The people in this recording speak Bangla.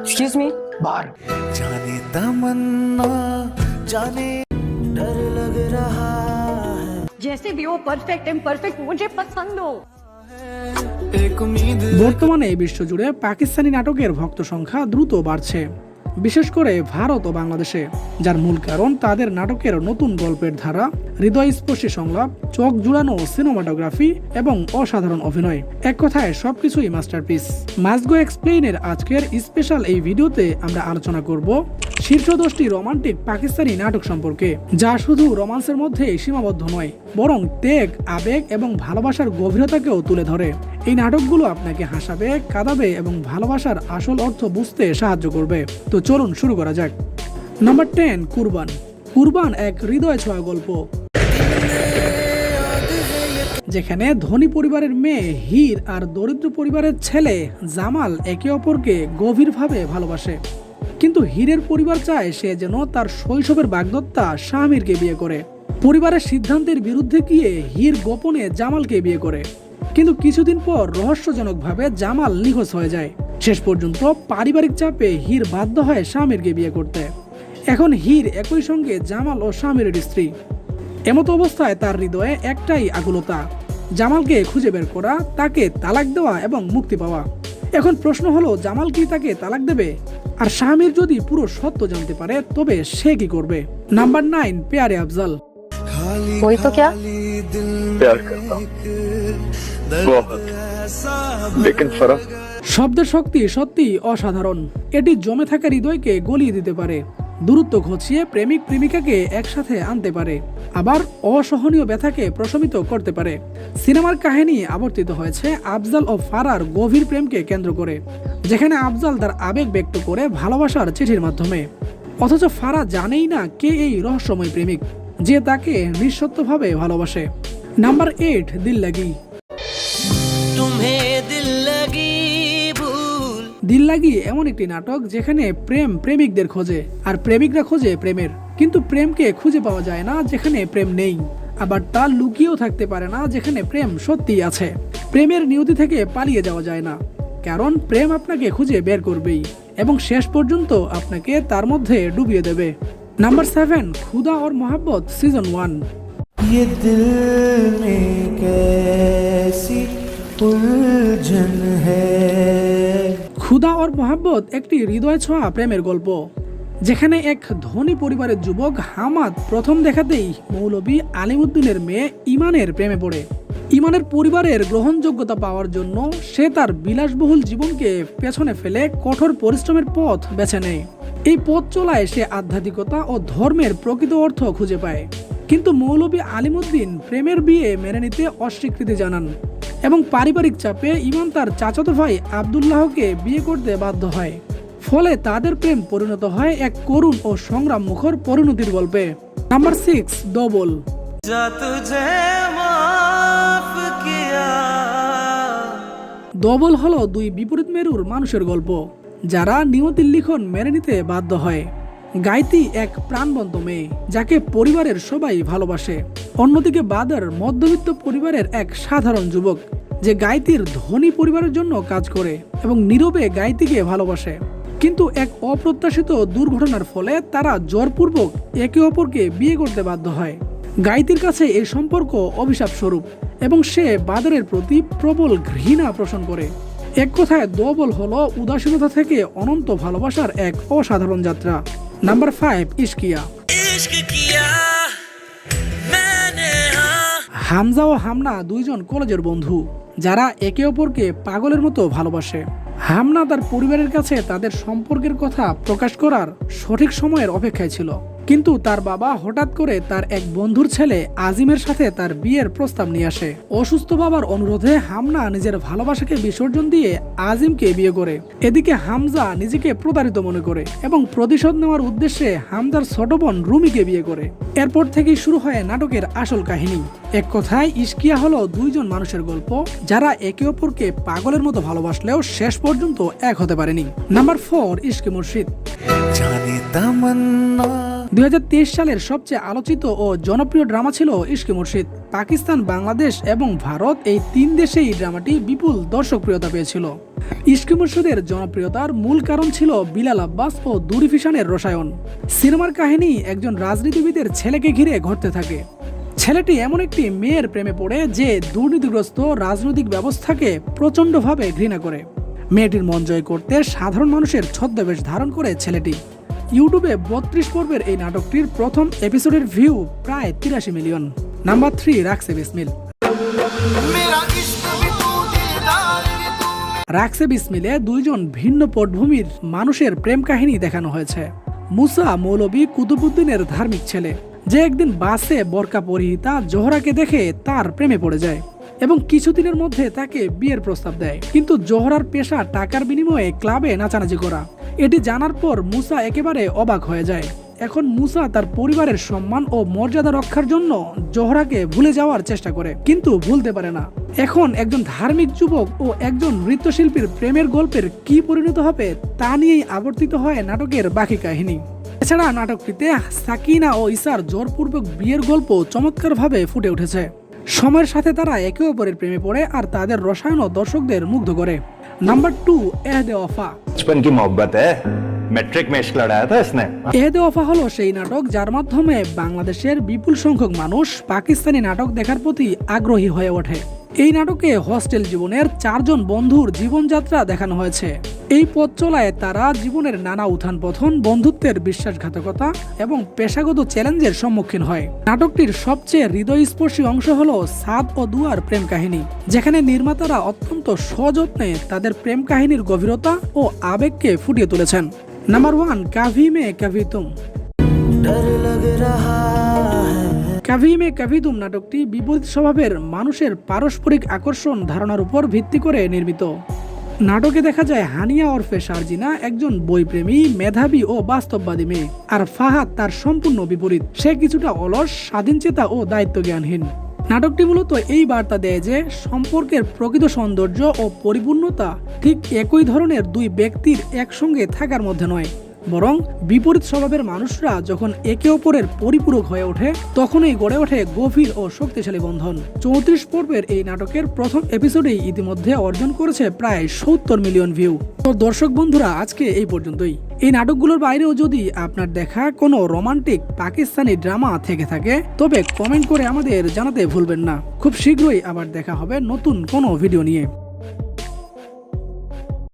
एक्सक्यूज मी बाहर जाने तमन्ना जाने डर लग रहा है जैसे भी हो परफेक्ट एंड परफेक्ट मुझे पसंद हो एक उम्मीद বর্তমানে বিশ্বজুড়ে পাকিস্তানি নাটকের ভক্ত সংখ্যা দ্রুত বাড়ছে বিশেষ করে ভারত ও বাংলাদেশে, যার মূল কারণ তাদের নাটকের নতুন গল্পের ধারা, হৃদয়স্পর্শী সংলাপ, চোখ জুড়ানো সিনেমাটোগ্রাফি এবং অসাধারণ অভিনয়। এক কথায় সবকিছুই মাস্টারপিস মাসগো এক্সপ্লেইনের আজকের স্পেশাল এই ভিডিওতে আমরা আলোচনা করব শীর্ষ দশটি রোমান্টিক পাকিস্তানি নাটক সম্পর্কে, যা শুধু রোমান্সের মধ্যে সীমাবদ্ধ নয়, বরং ত্যাগ, আবেগ এবং ভালোবাসার গভীরতাকেও তুলে ধরে। এই নাটকগুলো আপনাকে হাসাবে, কাঁদাবে এবং ভালোবাসার আসল অর্থ বুঝতে সাহায্য করবে। তো চলুন শুরু করা যাক। নাম্বার টেন, কুরবান। কুরবান এক হৃদয় ছোঁয়া গল্প। যেখানে ধনী পরিবারের মেয়ে, হীর আর দরিদ্র পরিবারের ছেলে জামাল একে অপরকে গভীরভাবে ভালোবাসে। কিন্তু হীরের পরিবার চায় সে যেন তার শৈশবের বাগদত্তা স্বামীরকে বিয়ে করে। পরিবারের সিদ্ধান্তের বিরুদ্ধে গিয়ে হীর গোপনে জামালকে বিয়ে করে। কিন্তু কিছুদিন পর রহস্যজনকভাবে জামাল নিখোঁজ হয়ে যায়। শেষ পর্যন্ত পারিবারিক চাপে হীর বাধ্য হয় স্বামীরকে বিয়ে করতে। এখন হীর একই সঙ্গে জামাল ও স্বামীর স্ত্রী। এমতো অবস্থায় তার হৃদয়ে একটাই আকুলতা। জামালকে খুঁজে বের করা, তাকে তালাক দেওয়া এবং মুক্তি পাওয়া। এখন প্রশ্ন হলো জামাল কি তাকে তালাক দেবে? আর স্বামীর যদি পুরো সত্য জানতে পারে তবে সে কি করবে? Number nine Pyare Afzal. শব্দের শক্তি সত্যি অসাধারণ। এটি জমে থাকা হৃদয়কে গলিয়ে দিতে পারে। দূরত্ব ঘছিয়ে প্রেমিক প্রেমিকাকে একসাথে আনতে পারে, আবার অসহনীয় ব্যথাকে প্রশমিত করতে পারে। সিনেমার কাহিনী আবর্তিত হয়েছে আফজাল ও ফারার গভীর প্রেমকে কেন্দ্র করে, যেখানে আফজাল তার আবেগ ব্যক্ত করে ভালোবাসার চিঠির মাধ্যমে। অথচ ফারা জানেই না কে এই রহস্যময় প্রেমিক, যে তাকে নিঃসত্ত্বভাবে ভালোবাসে। নাম্বার এইট দিল লাগি দিল লাগি এমন একটি নাটক যেখানে প্রেম প্রেমিকদের খোঁজে আর প্রেমিকরা খোঁজে প্রেমের কিন্তু প্রেমকে খুঁজে পাওয়া যায় না যেখানে প্রেম নেই আবার তা লুকিয়েও থাকতে পারে না যেখানে প্রেম সত্যিই আছে প্রেমের নিয়তি থেকে পালিয়ে যাওয়া যায় না কারণ প্রেম আপনাকে খুঁজে বের করবেই এবং শেষ পর্যন্ত আপনাকে তার মধ্যে ডুবিয়ে দেবে নাম্বার সেভেন খুদা ওর মোহাব্বত সিজন ওয়ান ये दिल में कैसी उलझन है ক্ষুদা ওর মোহাব্বত একটি হৃদয় ছোঁয়া প্রেমের গল্প, যেখানে এক ধনী পরিবারের যুবক হামাদ প্রথম দেখাতেই মৌলবী আলিমুদ্দিনের মেয়ে ইমানের প্রেমে পড়ে। ইমানের পরিবারের গ্রহণযোগ্যতা পাওয়ার জন্য সে তার বিলাসবহুল জীবনকে পেছনে ফেলে কঠোর পরিশ্রমের পথ বেছে নেয়। এই পথ চলায় সে আধ্যাত্মিকতা ও ধর্মের প্রকৃত অর্থ খুঁজে পায়। কিন্তু মৌলবী আলিমুদ্দিন প্রেমের বিয়ে মেনে নিতে অস্বীকৃতি জানান। এবং পারিবারিক চাপে ইমন তার চাচাতো ভাই আবদুল্লাহকে বিয়ে করতে বাধ্য হয়। ফলে তাদের প্রেম পরিণত হয় এক করুণ ও সংগ্রাম মুখর পরিণতির গল্পে। Number six double. ডবল হলো দুই বিপরীত মেরুর মানুষের গল্প যারা নিয়তির লিখন মেনে নিতে বাধ্য হয়। গাইতি এক প্রাণবন্ত মেয়ে যাকে পরিবারের সবাই ভালোবাসে। অন্যদিকে বাদার মধ্যবিত্ত পরিবারের এক সাধারণ যুবক, যে গায়তির ধনী পরিবারের জন্য কাজ করে এবং নীরবে গায়তিকে ভালোবাসে। কিন্তু এক অপ্রত্যাশিত দুর্ঘটনার ফলে তারা জোরপূর্বক একে অপরকে বিয়ে করতে বাধ্য হয়। গায়তির কাছে এই সম্পর্ক অভিশাপ স্বরূপ এবং সে বাদারের প্রতি প্রবল ঘৃণা পোষণ করে। এক কথায়, দবল হল উদাসীনতা থেকে অনন্ত ভালোবাসার এক অসাধারণ যাত্রা। নাম্বার ফাইভ ইস্কিয়া হামজা ও হামনা দুইজন কলেজের বন্ধু, যারা একে অপরকে পাগলের মতো ভালোবাসে। হামনা তার পরিবারের কাছে তাদের সম্পর্কের কথা প্রকাশ করার সঠিক সময়ের অপেক্ষায় ছিল। কিন্তু তার বাবা হঠাৎ করে তার এক বন্ধুর ছেলে আজিমের সাথে তার বিয়ের প্রস্তাব নিয়ে আসে। অসুস্থ বাবার অনুরোধে হামনা নিজের ভালোবাসাকে বিসর্জন দিয়ে আজিমকে বিয়ে করে। এদিকে হামজা নিজেকে প্রতারিত মনে করে এবং প্রতিশোধ নেওয়ার উদ্দেশ্যে হামজার ছোট বোন রুমিকে বিয়ে করে। এরপর থেকেই শুরু হয় নাটকের আসল কাহিনী। এক কথায় ইস্কিয়া হলো দুইজন মানুষের গল্প যারা একে অপরকে পাগলের মতো ভালোবাসলেও শেষ পর্যন্ত এক হতে পারেনি। নাম্বার ফোর ইস্কি মুর্শিদ। জানি তামান্না। দুই হাজার তেইশ সালের সবচেয়ে আলোচিত ও জনপ্রিয় ড্রামা ছিল ইশকে মুর্শিদ। পাকিস্তান, বাংলাদেশ এবং ভারত এই তিন দেশে এই ড্রামাটি বিপুল দর্শকপ্রিয়তা পেয়েছিল। ইশকে মুর্শিদের জনপ্রিয়তার মূল কারণ ছিল বিলাল আব্বাস ও দুরিফিশানের রসায়ন। সিনেমার কাহিনী একজন রাজনীতিবিদের ছেলেকে ঘিরে ঘটতে থাকে। ছেলেটি এমন একটি মেয়ের প্রেমে পড়ে যে দুর্নীতিগ্রস্ত রাজনৈতিক ব্যবস্থাকে প্রচণ্ডভাবে ঘৃণা করে। মেয়েটির মন জয় করতে সাধারণ মানুষের ছদ্মবেশ ধারণ করে ছেলেটি। ইউটিউবে বত্রিশ পর্বের এই নাটকটির প্রথম এপিসোডের ভিউ প্রায় তিরাশি মিলিয়ন। নাম্বার থ্রি রাখছে বিসমিল। রাক্সে বিসমিলে দুইজন ভিন্ন পটভূমির মানুষের প্রেম কাহিনী দেখানো হয়েছে। মুসা মৌলবী কুতুবুদ্দিনের ধার্মিক ছেলে। যে একদিন বাসে বরকা পরিহিতা জোহরাকে দেখে তার প্রেমে পড়ে যায়। এবং কিছুদিনের মধ্যে তাকে বিয়ের প্রস্তাব দেয়। কিন্তু জোহরার পেশা টাকার বিনিময়ে ক্লাবে নাচানাচি করা। এটি জানার পর মুসা একেবারে অবাক হয়ে যায়। এখন মুসা তার পরিবারের সম্মান ও মর্যাদা রক্ষার জন্য জোহরাকে ভুলে যাওয়ার চেষ্টা করে, কিন্তু ভুলতে পারে না। এখন একজন ধার্মিক যুবক ও একজন নৃত্যশিল্পীর প্রেমের গল্পের কি পরিণত হবে তা নিয়েই আবর্তিত হয় নাটকের বাকি কাহিনী। এছাড়া নাটকটিতে সাকিনা ও ইসার জোরপূর্বক বিয়ের গল্প চমৎকারভাবে ফুটে উঠেছে। সময়ের সাথে তারা একে অপরের প্রেমে পড়ে আর তাদের রসায়ন ও দর্শকদের মুগ্ধ করে। নাম্বার টু এহদ অফা কি মোহব্বত ম্যাট্রিক ম্যাচ লড়ায়া থা ইসনে অফা হলো সেই নাটক যার মাধ্যমে বাংলাদেশের বিপুল সংখ্যক মানুষ পাকিস্তানি নাটক দেখার প্রতি আগ্রহী হয়ে ওঠে। এই নাটকে হস্টেল জীবনের চারজন বন্ধুর জীবনযাত্রা দেখানো হয়েছে। এই পথ চলায় তারা জীবনের নানা উত্থান পথন বন্ধুত্বের বিশ্বাসঘাতকতা এবং পেশাগত চ্যালেঞ্জের সম্মুখীন হয়। নাটকটির সবচেয়ে হৃদয়স্পর্শী অংশ হল সাদ ও দুয়ার প্রেম কাহিনী, যেখানে নির্মাতারা অত্যন্ত সযত্নে তাদের প্রেম কাহিনীর গভীরতা ও আবেগকে ফুটিয়ে তুলেছেন। Number one, Kabhi Main Kabhi Tum. ডর লগ কাভি মে কাভি নাটকটি বিপরীত স্বভাবের মানুষের পারস্পরিক আকর্ষণ ধারণার উপর ভিত্তি করে নির্মিত। নাটকে দেখা যায় হানিয়া ওরফে সার্জিনা একজন বইপ্রেমী, মেধাবী ও বাস্তববাদী মেয়ে আর ফাহাদ তার সম্পূর্ণ বিপরীত। সে কিছুটা অলস, স্বাধীনচেতা ও দায়িত্ব জ্ঞানহীন নাটকটি মূলত এই বার্তা দেয় যে সম্পর্কের প্রকৃত সৌন্দর্য ও পরিপূর্ণতা ঠিক একই ধরনের দুই ব্যক্তির একসঙ্গে থাকার মধ্যে নয়। বরং বিপরীত স্বভাবের মানুষরা যখন একে অপরের পরিপূরক হয়ে ওঠে, তখনই গড়ে ওঠে গভীর ও শক্তিশালী বন্ধন। চৌত্রিশ পর্বের এই নাটকের প্রথম এপিসোডেই ইতিমধ্যে অর্জন করেছে প্রায় সত্তর মিলিয়ন ভিউ তো দর্শক বন্ধুরা, আজকে এই পর্যন্তই। এই নাটকগুলোর বাইরেও যদি আপনার দেখা কোনো রোমান্টিক পাকিস্তানি ড্রামা থেকে থাকে, তবে কমেন্ট করে আমাদের জানাতে ভুলবেন না। খুব শীঘ্রই আবার দেখা হবে নতুন কোনো ভিডিও নিয়ে।